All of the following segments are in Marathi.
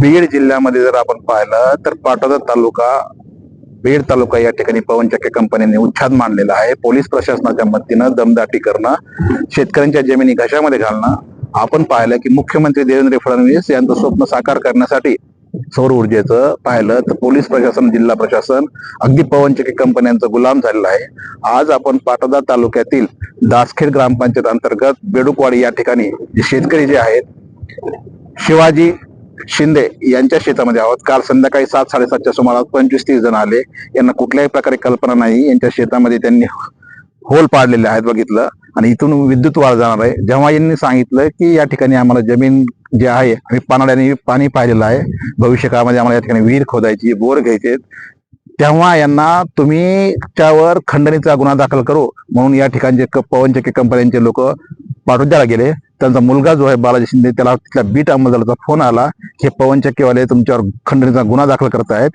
बीड जिल्ह्यामध्ये जर आपण पाहिलं तर पाटोदा तालुका बीड तालुका या ठिकाणी पवनचक्की कंपनीने उच्छाद मांडलेला आहे. पोलीस प्रशासनाच्या मदतीनं दमदाटी करणं शेतकऱ्यांच्या जमिनी घशामध्ये घालणं आपण पाहिलं की मुख्यमंत्री देवेंद्र फडणवीस यांचं स्वप्न साकार करण्यासाठी सौर ऊर्जेचं पाहिलं तर पोलीस प्रशासन जिल्हा प्रशासन अगदी पवनचक्की कंपन्यांचा गुलाम झालेला आहे. आज आपण पाटोदा तालुक्यातील दासखेड ग्रामपंचायत अंतर्गत बेडुकवाडी या ठिकाणी जे शेतकरी जे आहेत शिवाजी शिंदे यांच्या शेतामध्ये आहोत. काल संध्याकाळी सात साडेसातच्या सुमारास पंचवीस तीस जण आले. यांना कुठल्याही प्रकारे कल्पना नाही. यांच्या शेतामध्ये त्यांनी होल पाडलेले आहेत बघितलं. आणि इथून विद्युत वाढ जाणार आहे. जेव्हा यांनी सांगितलं की या ठिकाणी आम्हाला जमीन जे आहे आम्ही पानाड्याने पाणी पाहिलेलं आहे. भविष्य काळामध्ये आम्हाला या ठिकाणी विहीर खोदायची बोर घ्यायचे. तेव्हा यांना तुम्ही त्यावर खंडणीचा गुन्हा दाखल करू. म्हणून या ठिकाणचे क- पवनचक्की कंपन्यांचे लोक पाटोद्याला गेले. त्यांचा मुलगा जो आहे बालाजी शिंदे त्याला तिथल्या बीट अंमलदाराचा फोन आला की पवन चक्केवाले तुमच्यावर खंडणीचा गुन्हा दाखल करत आहेत.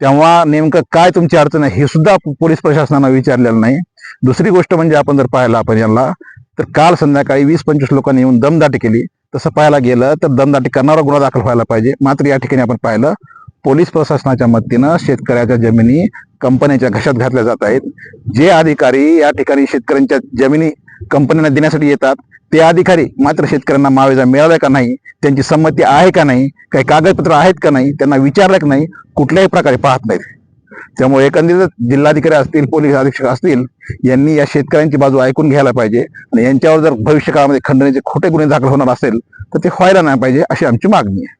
तेव्हा नेमकं काय तुमची अडचण आहे हे सुद्धा पोलीस प्रशासनानं विचारलेलं नाही. दुसरी गोष्ट म्हणजे आपण जर पाहिलं आपण यांना तर काल संध्याकाळी वीस पंचवीस लोकांनी येऊन दमदाटी केली. तसं पाहायला गेलं तर दमदाटी करणारा गुन्हा दाखल व्हायला पाहिजे. मात्र या ठिकाणी आपण पाहिलं पोलीस प्रशासनाच्या मदतीनं शेतकऱ्याच्या जमिनी कंपन्यांच्या घशात घातल्या जात आहेत. जे अधिकारी या ठिकाणी शेतकऱ्यांच्या जमिनी कंपन्यांना देण्यासाठी येतात ते अधिकारी मात्र शेतकऱ्यांना मावेजा मिळाला का नाही त्यांची संमती आहे का नाही काही कागदपत्र आहेत का नाही त्यांना विचारलं का नाही कुठल्याही प्रकारे पाहत नाहीत. त्यामुळे एकंदरीत जिल्हाधिकारी असतील पोलीस अधीक्षक असतील यांनी या शेतकऱ्यांची बाजू ऐकून घ्यायला पाहिजे. आणि यांच्यावर जर भविष्य काळामध्ये खंडणीचे खोटे गुन्हे दाखल होणार असेल तर ते व्हायला नाही पाहिजे अशी आमची मागणी आहे.